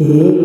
Did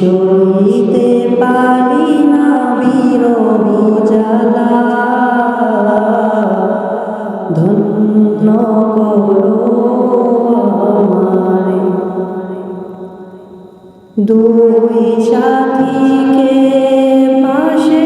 সইতে পারি না বিরবি জ্বালা। ধন্য করো আমারে। দুই সাথীকে পাশে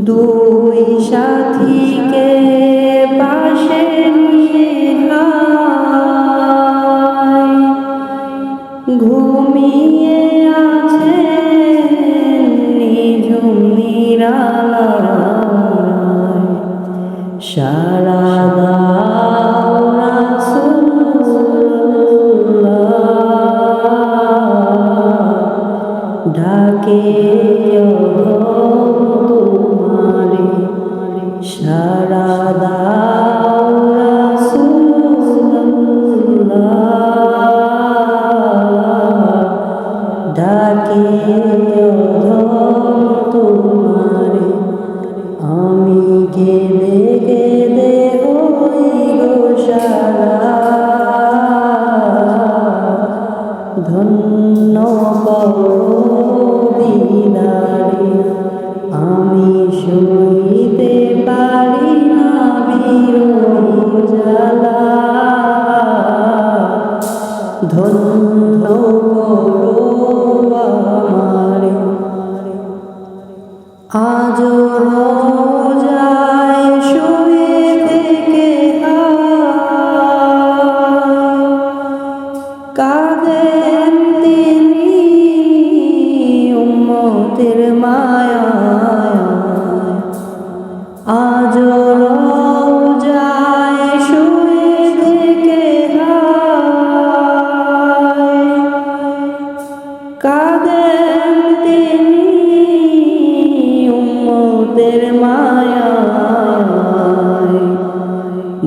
দুই সাথীকে পাশে ঘুমিয়ে আছে নিঝুম নিরা সারা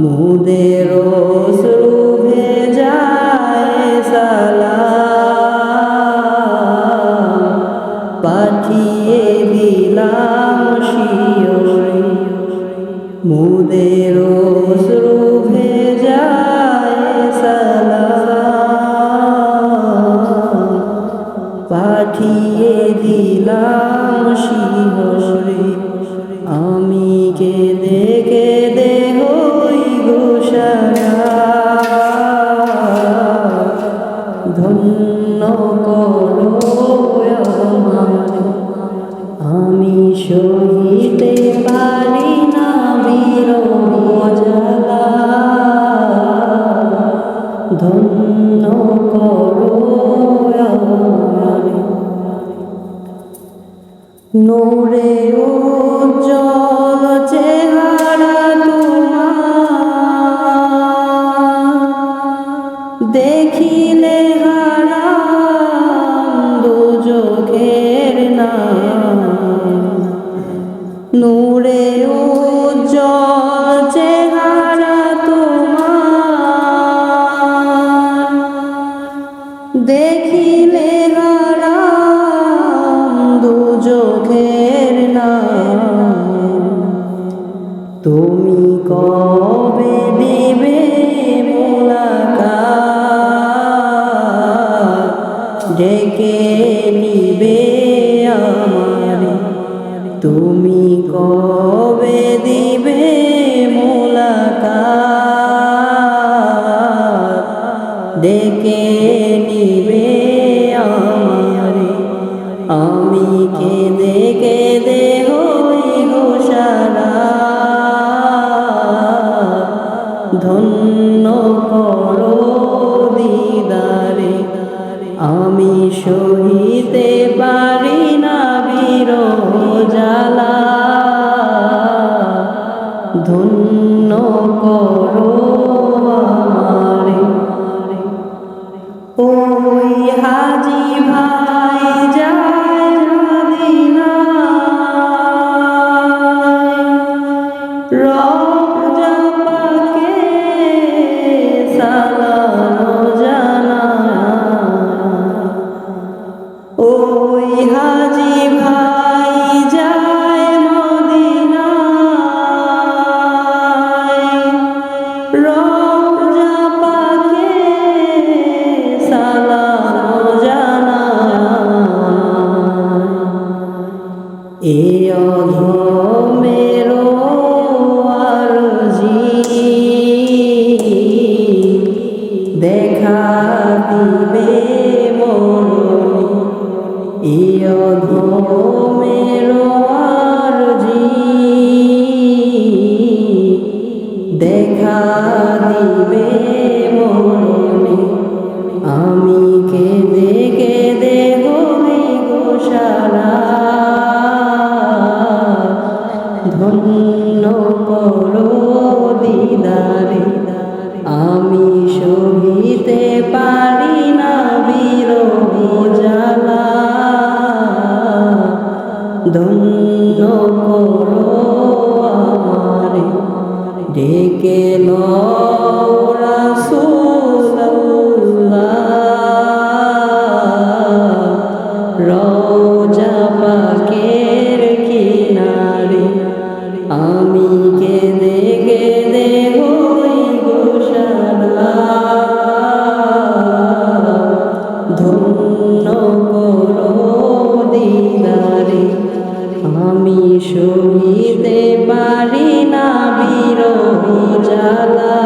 মোদের ধন্য করো নোরে উজ্জ্বল চেহারা তোমার। দেখি ডেকে নিবে আমার। তুমি কবে দিবে ডেকে নিবে আমার। আমি কে দেখে দেহ ধন্য ওই হাজি ভাই ইয়ধমের আরজি দেখা দিবে ধন্য করো আমারে। ডেকে লও রাসূল সহিতে পারি না বিরহ জ্বালা।